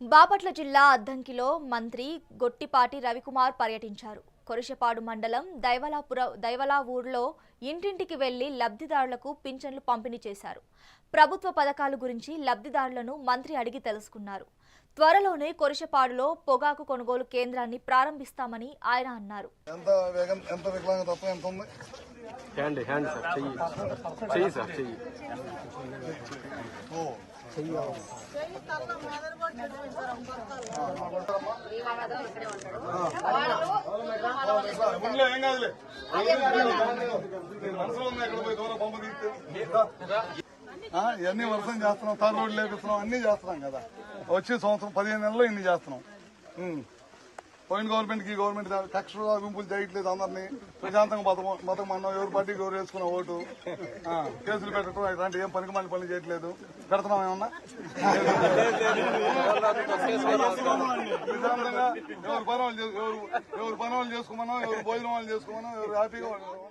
బాపట్ల జిల్లా అద్దంకిలో మంత్రి గొట్టిపాటి రవికుమార్ పర్యటించారు. కొరిషపాడు మండలం దైవలాపుర దైవలా ఊర్లో ఇంటింటికి వెళ్ళి లబ్ధిదారులకు పింఛన్లు పంపిణీ చేశారు. ప్రభుత్వ పథకాల గురించి లబ్ధిదారులను మంత్రి అడిగి తెలుసుకున్నారు. త్వరలోనే కొరిషపాడులో పొగాకు కొనుగోలు కేంద్రాన్ని ప్రారంభిస్తామని ఆయన అన్నారు. ఎంత ఏం కాదులే. మనసులో ఉంది ఎక్కడ పోయి దూరం తీస్తే ఇవన్నీ వర్షం చేస్తున్నాం తార్ రోడ్లు లేపిస్తున్నాం అన్ని చేస్తున్నాం కదా. వచ్చే సంవత్సరం పదిహేను నెలల్లో ఇన్ని చేస్తున్నాం. పోయిన గవర్నమెంట్కి గవర్నమెంట్ కక్ష గుంపులు చేయట్లేదు అందరినీ. ప్రశాంతంగా బతక బతకమన్నాం ఎవరు పార్టీకి ఎవరు వేసుకున్న ఓటు? కేసులు పెట్టడం ఇలాంటి ఏం పనికి మళ్ళీ పనులు చేయట్లేదు. పెడుతున్నాం ఏమన్నా? ప్రశాంతంగా ఎవరు పని వాళ్ళు ఎవరు ఎవరు పని వాళ్ళు చేసుకోమన్నాం ఎవరు భోజనం వాళ్ళు చేసుకోమన్నాం ఎవరు హ్యాపీగా